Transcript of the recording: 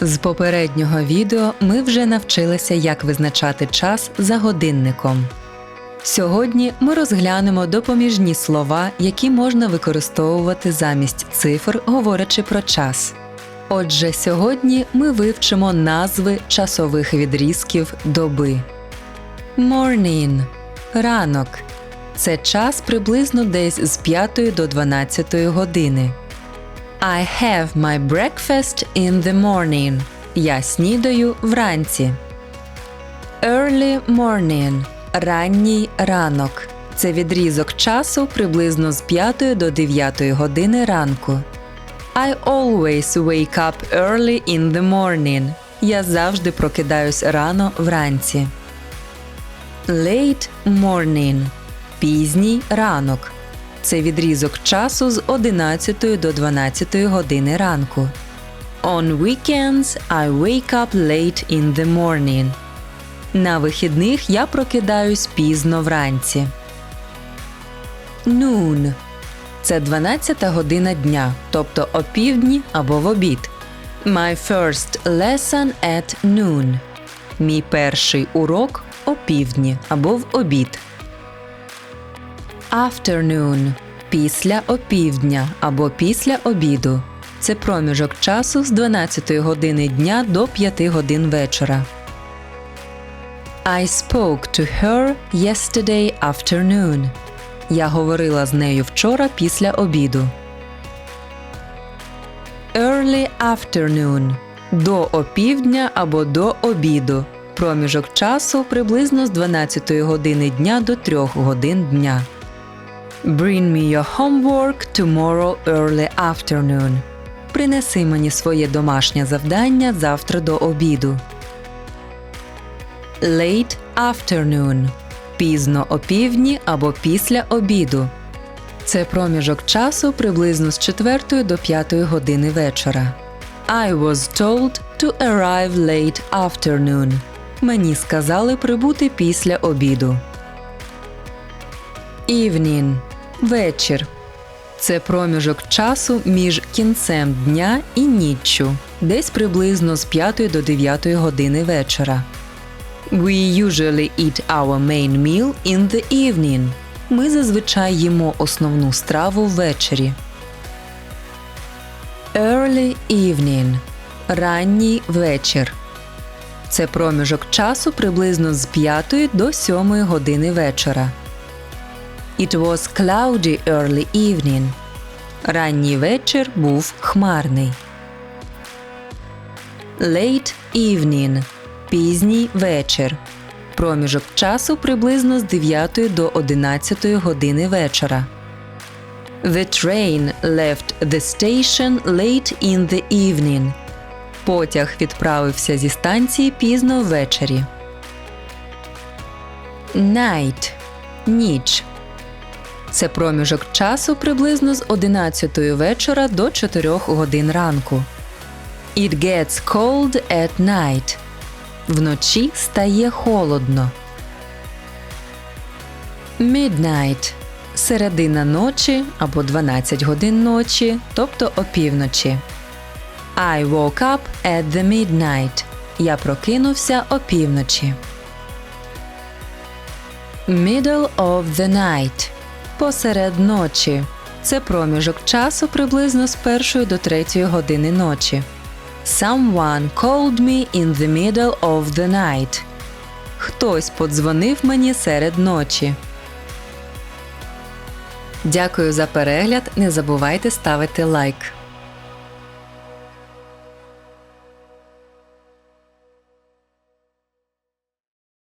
З попереднього відео ми вже навчилися, як визначати час за годинником. Сьогодні ми розглянемо допоміжні слова, які можна використовувати замість цифр, говорячи про час. Отже, сьогодні ми вивчимо назви часових відрізків доби. Morning – ранок. Це час приблизно десь з 5 до 12 години. I have my breakfast in the morning. Я снідаю вранці. Early morning – ранній ранок. Це відрізок часу приблизно з 5 до 9 години ранку. I always wake up early in the morning. Я завжди прокидаюсь рано вранці. Late morning – пізній ранок. Це відрізок часу з 11 до 12 години ранку. On weekends I wake up late in the morning. На вихідних я прокидаюсь пізно вранці. Noon – це 12 година дня, тобто опівдні або в обід. My first lesson at noon. Мій перший урок опівдні або в обід. Afternoon – після опівдня або після обіду. Це проміжок часу з 12 години дня до 5 годин вечора. I spoke to her yesterday afternoon. Я говорила з нею вчора після обіду. Early afternoon – до опівдня або до обіду. Проміжок часу приблизно з 12 години дня до 3 годин дня. Bring me your homework tomorrow early afternoon. Принеси мені своє домашнє завдання завтра до обіду. Late afternoon – пізно опівдні або після обіду. Це проміжок часу приблизно з 4 до 5 години вечора. I was told to arrive late afternoon. Мені сказали прибути після обіду. Evening – вечір. Це проміжок часу між кінцем дня і ніччю, десь приблизно з 5 до 9 години вечора. We usually eat our main meal in the evening. Ми зазвичай їмо основну страву ввечері. Early evening – ранній вечір. Це проміжок часу приблизно з 5 до 7 години вечора. It was cloudy early evening. Ранній вечір був хмарний. Late evening – пізній вечір. Проміжок часу приблизно з 9 до 11 години вечора. The train left the station late in the evening. Потяг відправився зі станції пізно ввечері. Night – ніч. Це проміжок часу приблизно з 11 вечора до 4 годин ранку. It gets cold at night. Вночі стає холодно. Midnight – середина ночі або 12 годин ночі, тобто опівночі. I woke up at the midnight. Я прокинувся опівночі. Middle of the night – посеред ночі. Це проміжок часу приблизно з 1 до 3 години ночі. Someone called me in the middle of the night. Хтось подзвонив мені серед ночі. Дякую за перегляд. Не забувайте ставити лайк.